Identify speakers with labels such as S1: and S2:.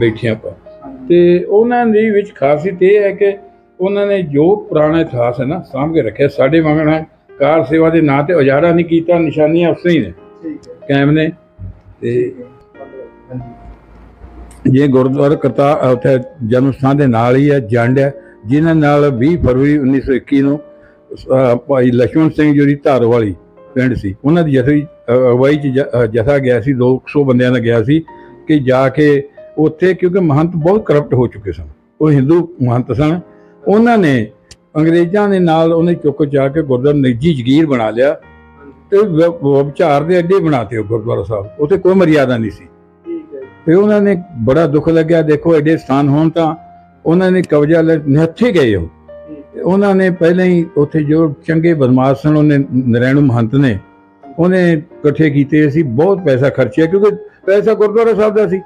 S1: ਬੈਠੇ ਆਪਾਂ। ਤੇ ਉਹਨਾਂ ਦੇ ਵਿੱਚ ਖਾਸੀਅਤ ਇਹ ਹੈ ਕਿ ਉਹਨਾਂ ਨੇ ਜੋ ਪੁਰਾਣਾ ਇਤਿਹਾਸ ਹੈ ਨਾ ਸਾਂਭ ਕੇ ਰੱਖਿਆ। ਸਾਡੇ ਵਾਂਗਣਾ ਕਾਰ ਸੇਵਾ ਦੇ ਨਾਂ ਤੇ ਉਜਾੜਾ ਨਹੀਂ ਕੀਤਾ ਨਿਸ਼ਾਨੀਆਂ ਉਸੇ ਹੀ ਨੇ। ਕਾਇਮ ਨੇ। ਤੇ ਜੇ ਗੁਰਦੁਆਰਾ ਕਰਤਾ ਉੱਥੇ ਜਨਮ ਸਥਾਨ ਦੇ ਨਾਲ ਹੀ ਹੈ ਜੰਡ ਹੈ ਜਿਨ੍ਹਾਂ ਨਾਲ 20 ਫਰਵਰੀ 1921 ਨੂੰ ਭਾਈ ਲਖਮਣ ਸਿੰਘ ਜਿਹੜੀ ਧਾਰ ਵਾਲੀ ਪਿੰਡ ਸੀ। ਉਹਨਾਂ ਦੀ ਜਥੇ ਅਗਵਾਈ ਚ ਜਥਾ ਗਿਆ ਸੀ 200 ਬੰਦਿਆਂ ਦਾ ਗਿਆ ਸੀ ਕਿ ਜਾ ਕੇ ਉੱਥੇ ਕਿਉਂਕਿ ਮਹੰਤ ਬਹੁਤ ਕਰਪਟ ਹੋ ਚੁੱਕੇ ਸਨ। ਉਹ ਹਿੰਦੂ ਮਹੰਤ ਸਨ। ਉਹਨਾਂ ਨੇ ਅੰਗਰੇਜ਼ਾਂ ਦੇ ਨਾਲ ਉਹਨੇ ਚੁੱਕ ਜਾ ਕੇ ਗੁਰਦੁਆਰਾ ਨਿੱਜੀ ਜਗੀਰ ਬਣਾ ਲਿਆ ਤੇ ਵਿਚਾਰ ਦੇ ਅੱਡੇ ਬਣਾਤੇ ਉਹ ਗੁਰਦੁਆਰਾ ਸਾਹਿਬ। ਉੱਥੇ ਕੋਈ ਮਰਿਆਦਾ ਨਹੀਂ ਸੀ। ਤੇ ਉਹਨਾਂ ਨੇ ਬੜਾ ਦੁੱਖ ਲੱਗਿਆ ਦੇਖੋ ਐਡੇ ਸਥਾਨ ਹੋਣ ਤਾਂ ਉਹਨਾਂ ਨੇ ਕਬਜ਼ਾ ਲੈ ਨਿਹੱਥੇ ਗਏ ਉਹ। ਉਹਨਾਂ ਨੇ ਪਹਿਲਾਂ ਹੀ ਉੱਥੇ ਜੋ ਚੰਗੇ ਬਦਮਾਸ਼ ਸਨ ਉਹਨੇ ਨਰੈਣੂ ਮਹੰਤ ਨੇ ਉਹਨੇ ਇਕੱਠੇ ਕੀਤੇ। ਸੀ ਬਹੁਤ ਪੈਸਾ ਖਰਚਿਆ ਕਿਉਂਕਿ ਪੈਸਾ ਗੁਰਦੁਆਰਾ ਸਾਹਿਬ ਦਾ ਸੀ।